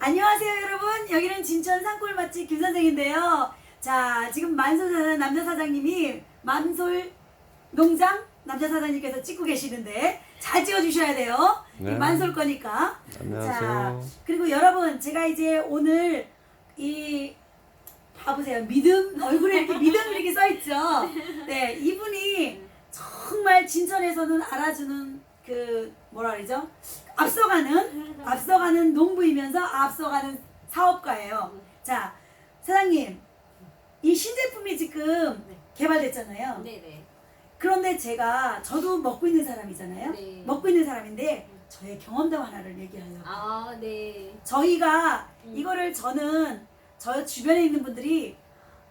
안녕하세요 여러분. 여기는 진천 산골 맛집 김 선생인데요. 자 지금 만솔 사장 남자 사장님이 만솔 농장 남자 사장님께서 찍고 계시는데 잘 찍어주셔야 돼요. 네. 만솔 거니까. 안녕하세요. 자 그리고 여러분 제가 이제 오늘 이 봐보세요. 믿음? 얼굴에 이렇게 믿음 이렇게 써있죠? 네 이분이 정말 진천에서는 알아주는 그 뭐라 그러죠 앞서가는 앞서가는 농부이면서 앞서가는 사업가예요 자 사장님 이 신제품이 지금 네. 개발됐잖아요 네네. 그런데 제가 저도 먹고 있는 사람이잖아요 네. 먹고 있는 사람인데 저의 경험담 하나를 얘기하려고 아, 네. 저희가 음. 이거를 저는 저 주변에 있는 분들이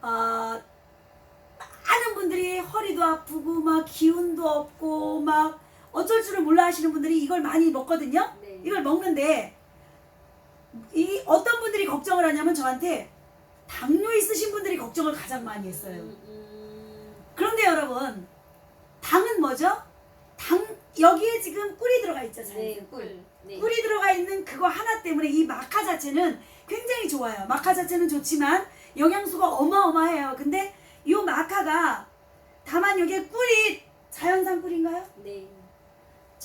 어, 많은 분들이 허리도 아프고 막 기운도 없고 막 어쩔 줄을 몰라 하시는 분들이 이걸 많이 먹거든요. 네. 이걸 먹는데 이 어떤 분들이 걱정을 하냐면 저한테 당뇨 있으신 분들이 걱정을 가장 많이 했어요. 음, 음, 그런데 여러분 당은 뭐죠? 당 여기에 지금 꿀이 들어가 있죠. 네, 꿀. 네. 꿀이 들어가 있는 그거 하나 때문에 이 마카 자체는 굉장히 좋아요. 마카 자체는 좋지만 영양소가 어마어마해요. 근데 이 마카가 다만 여기에 꿀이 자연산 꿀인가요? 네.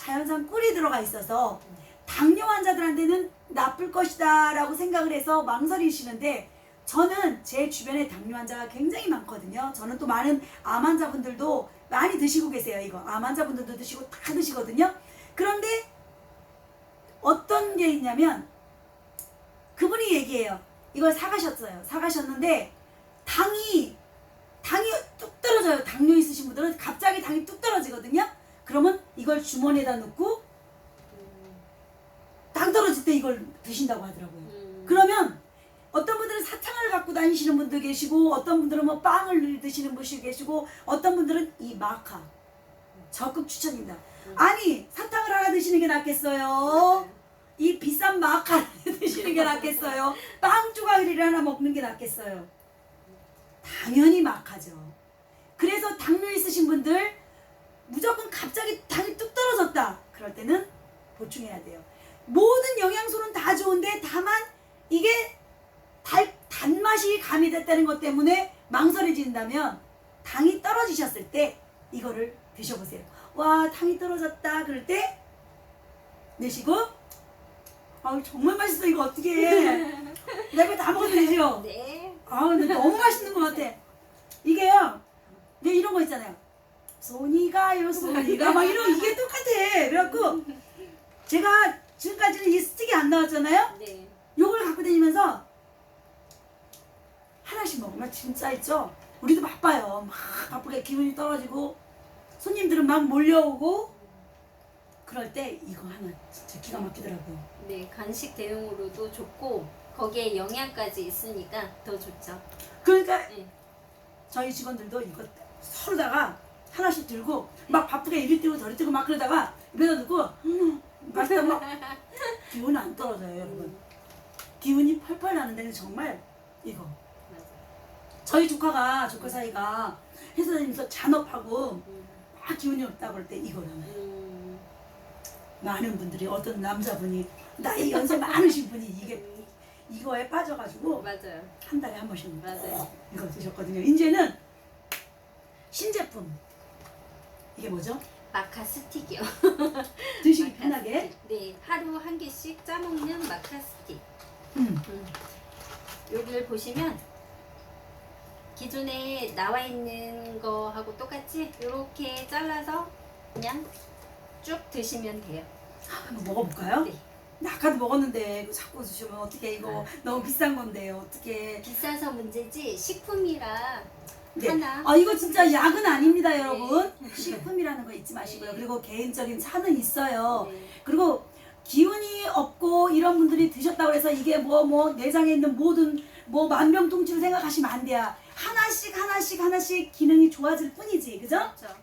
자연산 꿀이 들어가 있어서 당뇨 환자들한테는 나쁠 것이다 라고 생각을 해서 망설이시는데 저는 제 주변에 당뇨 환자가 굉장히 많거든요. 저는 또 많은 암 환자분들도 많이 드시고 계세요. 이거 암 환자분들도 드시고 다 드시거든요. 그런데 어떤 게 있냐면 그분이 얘기해요. 이걸 사가셨어요. 사가셨는데 당이 당이 뚝 떨어져요. 당뇨 있으신 분들은 갑자기 당이 뚝 떨어지거든요. 그러면 이걸 주머니에다 넣고 음, 당 떨어질 때 이걸 드신다고 하더라고요. 음. 그러면 어떤 분들은 사탕을 갖고 다니시는 분도 계시고 어떤 분들은 뭐 빵을 드시는 분이 계시고 어떤 분들은 이 마카 적극 추천입니다. 아니 사탕을 하나 드시는 게 낫겠어요? 이 비싼 마카 드시는 게 낫겠어요? 빵 조각이를 하나 먹는 게 낫겠어요? 당연히 마카죠. 그래서 당뇨 있으신 분들 무조건 갑자기 당이 뚝 떨어졌다. 그럴 때는 보충해야 돼요. 모든 영양소는 다 좋은데 다만 이게 달, 단맛이 가미됐다는 것 때문에 망설여진다면 당이 떨어지셨을 때 이거를 드셔보세요. 와 당이 떨어졌다 그럴 때 내시고 아우 정말 맛있어 이거 어떻게 해 내가 다 먹어도 되죠? 네. 아우 근데 너무 맛있는 것 같아 이게요 왜 이런 거 있잖아요 손이 가요 손이가 막 이런 이게 똑같아 그래갖고 제가 지금까지는 이 스틱이 안 나왔잖아요 네. 요걸 갖고 다니면서 하나씩 먹으면 진짜 있죠. 우리도 바빠요. 막 바쁘게 기분이 떨어지고 손님들은 막 몰려오고 그럴 때 이거 하나 진짜 기가 막히더라고요. 네. 간식 대용으로도 좋고 거기에 영양까지 있으니까 더 좋죠. 그러니까 네. 저희 직원들도 이거 서로다가 하나씩 들고 막 바쁘게 이리 뛰고 저리 뛰고 막 그러다가 입에다 넣고 음, 맛있다 막 기운 안 떨어져요 여러분. 기운이 펄펄 나는 데는 정말 이거. 저희 조카가 조카 사이가 회사 다니면서 잔업하고 음, 막 기운이 없다 그럴 때 이거라면 음, 많은 분들이 어떤 남자분이 나이 연세 많으신 분이 이게 이거에 빠져가지고 맞아요. 한 달에 한 번씩 맞아요. 이거 드셨거든요. 이제는 신제품 이게 뭐죠? 마카 스틱이요. 드시기 마카 편하게. 스틱. 네. 하루 한 개씩 짜먹는 마카 스틱. 음. 음. 여기를 보시면 기존에 나와 있는 거하고 똑같이 이렇게 잘라서 그냥 쭉 드시면 돼요. 한번 먹어볼까요? 네. 나 아까도 먹었는데 이거 자꾸 드시면 어떻게 이거 네. 너무 비싼 건데 어떻게? 비싸서 문제지 식품이라 네. 하나. 아 이거 진짜 약은 아닙니다, 여러분. 식품이라는 거 잊지 마시고요. 네. 그리고 개인적인 차는 있어요. 네. 그리고 기운이 없고 이런 분들이 드셨다고 해서 이게 뭐 뭐 내장에 있는 모든 뭐 만병통치를 생각하시면 안 돼요. 하나씩 하나씩 하나씩 기능이 좋아질 뿐이지, 그죠? 그렇죠.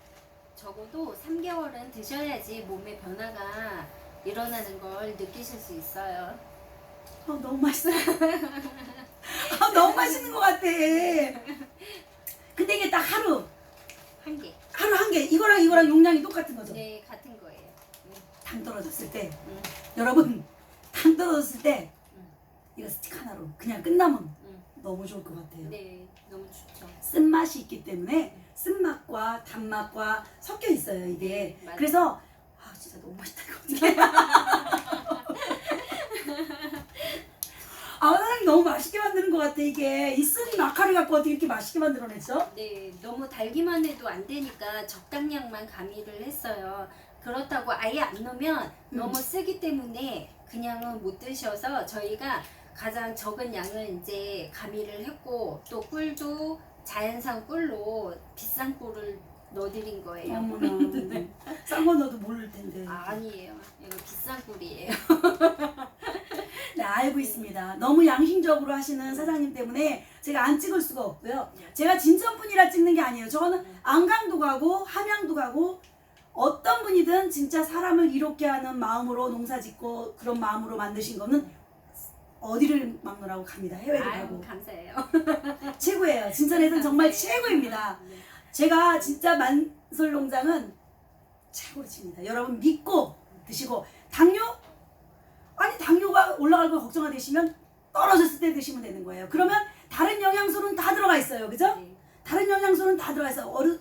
적어도 3개월은 드셔야지 몸의 변화가 일어나는 걸 느끼실 수 있어요. 어, 너무 맛있어. 아, 너무 맛있는 것 같아. 근데 이게 딱 하루 한 개. 하루 한 개. 이거랑 이거랑 용량이 똑같은 거죠. 네, 같은 거예요. 음, 당 떨어졌을 때 음. 여러분 당 떨어졌을 때 음. 스틱 하나로 그냥 끝나면 음. 너무 좋을 것 같아요. 네, 너무 좋죠. 쓴맛이 있기 때문에 쓴맛과 단맛과 섞여 있어요 이게. 네, 맞아요. 그래서 아 진짜 너무 맛있다 이거 어떡해. 아 사장님 너무 맛있게 만드는 것 같아 이게 이 쓴 마카를 갖고 어떻게 이렇게 맛있게 만들어냈죠? 네, 너무 달기만 해도 안 되니까 적당량만 가미를 했어요. 그렇다고 아예 안 넣으면 음. 너무 쓰기 때문에 그냥은 못 드셔서 저희가 가장 적은 양을 이제 가미를 했고 또 꿀도 자연산 꿀로 비싼 꿀을 넣어드린 거예요. 어머나 싼거 넣어도 모를 텐데. 아, 아니에요. 이거 비싼 꿀이에요. 네, 알고 있습니다. 너무 양심적으로 하시는 사장님 때문에 제가 안 찍을 수가 없고요. 제가 진천분이라 찍는 게 아니에요. 저거는 안강도 가고 함양도 가고 어떤 분이든 진짜 사람을 이롭게 하는 마음으로 농사 짓고 그런 마음으로 만드신 거는 어디를 막느라고 갑니다. 해외를 아유, 가고 감사해요. 최고예요. 진천에서는 정말 네. 최고입니다. 네. 제가 진짜 만솔 농장은 최고로 칩니다. 여러분 믿고 드시고 당뇨 아니 당뇨가 올라갈 거 걱정하시면 떨어졌을 때 드시면 되는 거예요. 그러면 다른 영양소는 다 들어가 있어요. 그죠? 네. 다른 영양소는 다 들어가 있어. 어르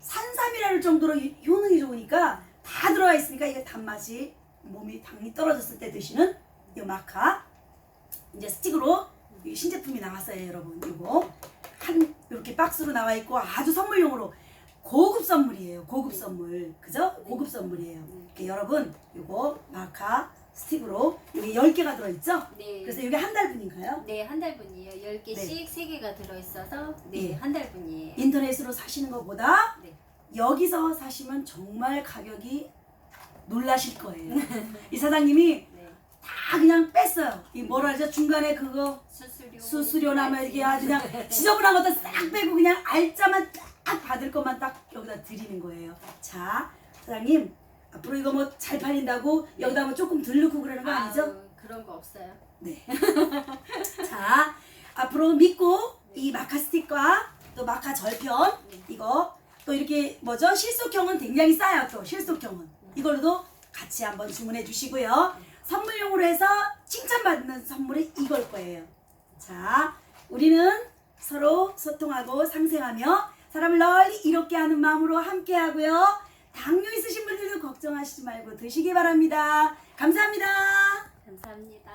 산삼이라는 정도로 이- 효능이 좋으니까 다 들어가 있으니까 이게 단맛이 몸이 당이 떨어졌을 때 드시는 이 마카 이제 스틱으로 이 신제품이 나왔어요, 여러분. 이거 한 이렇게 박스로 나와 있고 아주 선물용으로 고급 선물이에요. 고급 선물. 그죠? 고급 선물이에요. 이렇게 여러분 이거 마카 스틱으로 여기 10개가 들어 있죠? 네. 그래서 이게 한 달 분인가요? 네, 한 달분이에요. 10개씩 세 3개가 들어있어서 네, 예. 한 달분이에요. 인터넷으로 사시는 것보다 네. 여기서 사시면 정말 가격이 놀라실 거예요. 이 사장님이 네. 다 그냥 뺐어요. 이 뭐라 하죠? 중간에 그거 수수료 수수료나 뭐 이렇게 맞지? 아주 그냥 지저분한 것도 싹 빼고 그냥 알짜만 딱 받을 것만 딱 여기다 드리는 거예요. 자, 사장님 앞으로 이거 뭐 잘 팔린다고 여기다 뭐 조금 덜 넣고 그러는 거 아니죠? 아유, 그런 거 없어요. 네. 자, 앞으로 믿고 이 마카 스틱과 또 마카 절편 이거 또 이렇게 뭐죠? 실속형은 굉장히 싸요. 또 실속형은 이걸로도 같이 한번 주문해 주시고요. 선물용으로 해서 칭찬받는 선물이 이걸 거예요. 자, 우리는 서로 소통하고 상생하며 사람을 널리 이롭게 하는 마음으로 함께 하고요. 당뇨 있으신 분들도 걱정하시지 말고 드시기 바랍니다. 감사합니다. 감사합니다.